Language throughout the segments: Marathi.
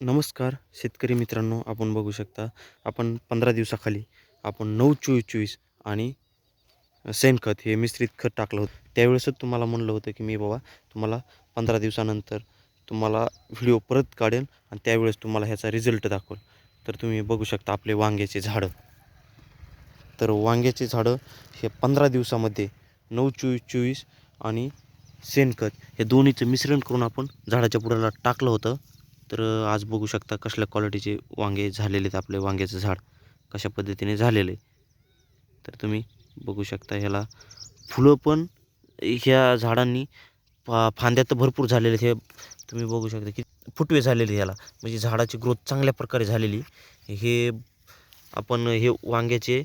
नमस्कार शेतकरी मित्रांनो आपण बघू शकता आपण पंधरा दिवसाखाली आपण नऊ चोवीस चोवीस आणि शेणखत हे मिश्रित खत टाकलं होतं. त्यावेळेसच तुम्हाला म्हणलं होतं की मी बाबा तुम्हाला पंधरा दिवसानंतर तुम्हाला व्हिडिओ परत काढेन आणि त्यावेळेस तुम्हाला ह्याचा रिझल्ट दाखवेल. तर तुम्ही बघू शकता आपले वांग्याचे झाडं. तर वांग्याचे झाडं हे पंधरा दिवसामध्ये नऊ चोवीस चोवीस आणि शेणखत हे दोन्हीचं मिश्रण करून आपण झाडाच्या पुढ्याला टाकलं होतं. तर आज बघू शकता कसल्या क्वालिटीचे वांगे झालेले आहेत आपले वांग्याचं झाड. कशा पद्धतीने झालेलं आहे तर तुम्ही बघू शकता ह्याला फुलं पण ह्या झाडांनी फा फांद्या तर भरपूर झालेले आहेत हे तुम्ही बघू शकता की फुटवे झालेले ह्याला. म्हणजे झाडाची ग्रोथ चांगल्या प्रकारे झालेली. हे आपण हे वांग्याचे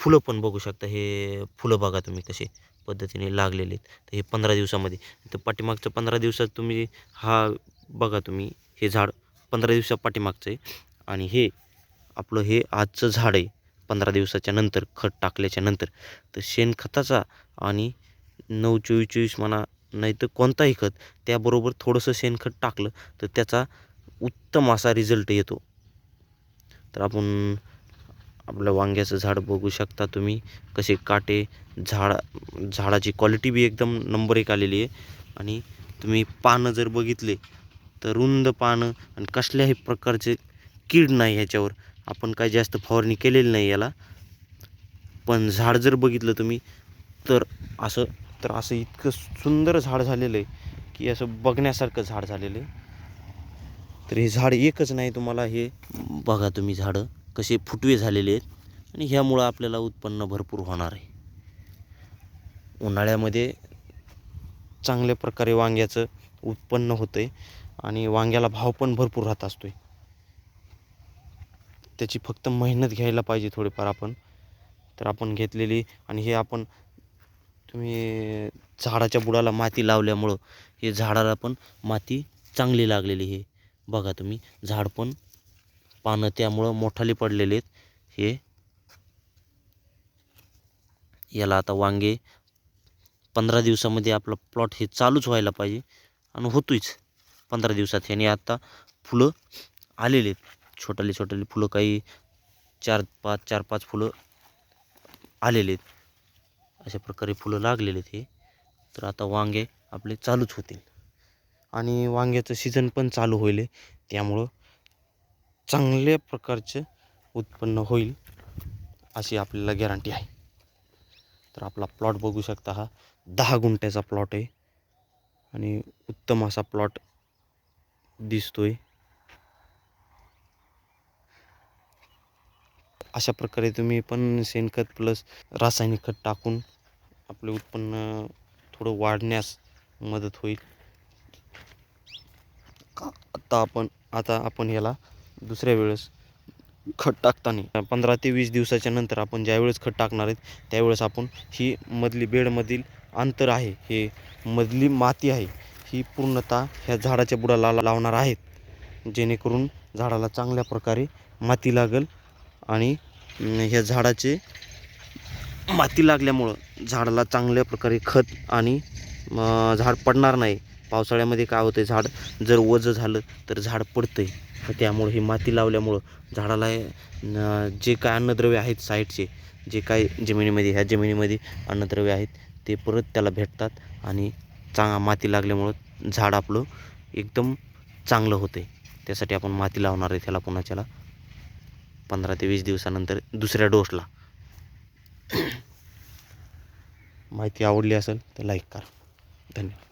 फुलं पण बघू शकता. हे फुलं बघा तुम्ही कसे पद्धतीने लागलेले आहेत तर हे पंधरा दिवसामध्ये. तर पाठीमागचं पंधरा दिवसात तुम्ही हा बघा तुम्ही. हे झाड पंधरा दिवसा पाठीमागचं आहे. आणि हे आपलं हे आजचं झाड आहे पंधरा दिवसाच्या नंतर खत टाकल्याच्या नंतर. तर शेणखताचा आणि नऊ चोवीस चोवीस म्हणा नाही तर कोणताही खत त्याबरोबर थोडंसं शेणखत टाकलं तर त्याचा उत्तम असा रिझल्ट येतो. तर आपण आपलं वांग्याचं झाड बघू शकता तुम्ही कसे काटे झाड झाडाची क्वालिटी बी एकदम नंबर एक आलेली आहे. आणि तुम्ही पानं जर बघितले तर रुंद पानं आणि कसल्याही प्रकारचे कीड नाही ह्याच्यावर. आपण काय जास्त फवारणी केलेली नाही याला. पण झाड जर बघितलं तुम्ही तर असं तर असं इतकं सुंदर झाड झालेलं आहे की असं बघण्यासारखं झाड झालेलं आहे. तर हे झाड एकच नाही तुम्हाला हे बघा तुम्ही झाडं कसे फुटवे झालेले आहेत आणि ह्यामुळं आपल्याला उत्पन्न भरपूर होणार आहे. उन्हाळ्यामध्ये चांगल्या प्रकारे वांग्याचं उत्पन्न होतं आहे आणि वांग्याला भाव पण भरपूर राहत असतो आहे त्याची फक्त मेहनत घ्यायला पाहिजे थोडीफार आपण. तर आपण घेतलेली आणि हे आपण तुम्ही झाडाच्या बुडाला माती लावल्यामुळं हे झाडाला पण माती चांगली लागलेली हे बघा तुम्ही झाड पण पानं त्यामुळं मोठाले पडलेले आहेत. हे याला आता वांगे पंधरा दिवसामध्ये आपला प्लॉट हे चालूच व्हायला पाहिजे आणि होतोच पंधरा दिवसात ह्याने आता फुलं आलेले आहेत. छोटाली छोटाली फुलं काही चार पाच चार पाच फुलं आलेले आहेत. अशा प्रकारे फुलं लागलेले आहेत हे. तर आता वांगे आपले चालूच होतील. आणि वांग्याचं सीझन पण चालू होईल त्यामुळं चांगल्या प्रकारचं उत्पन्न होईल अशी आपल्याला गॅरंटी आहे. तर आपला प्लॉट बघू शकता हा. दहा गुंठ्याचा प्लॉट आहे. आणि उत्तम असा प्लॉट दिसतोय. अशा प्रकारे तुम्ही पण शेणखत प्लस रासायनिक खत टाकून आपले उत्पन्न थोडं वाढण्यास मदत होईल. आता आपण आता आपण याला दुसऱ्या वेळेस खत टाकताना पंधरा ते वीस दिवसाच्या नंतर आपण ज्यावेळेस खत टाकणार आहेत त्यावेळेस आपण ही मधली बेडमधील अंतर आहे हे मधली माती आहे ही पूर्णतः ह्या झाडाच्या बुडाला लावणार आहेत. जेणेकरून झाडाला चांगल्या प्रकारे माती लागेल आणि ह्या झाडाचे माती लागल्यामुळं झाडाला चांगल्या प्रकारे खत आणि झाड पडणार नाही. पावसाळ्यामध्ये काय होतं झाड जर वजं झालं तर झाड पडतं आहे त्यामुळं ही माती लावल्यामुळं झाडाला जे काय अन्नद्रव्य आहेत साईडचे जे काय जमिनीमध्ये ह्या जमिनीमध्ये अन्नद्रव्य आहेत ते परत त्याला भेटतात आणि चांग माती लागल्यामुळं झाड आपलं एकदम चांगलं होतं. आहे त्यासाठी आपण माती लावणार आहे त्याला पुन्हा पंधरा ते वीस दिवसानंतर दुसऱ्या डोसला. माहिती आवडली असेल तर लाईक करा. धन्यवाद.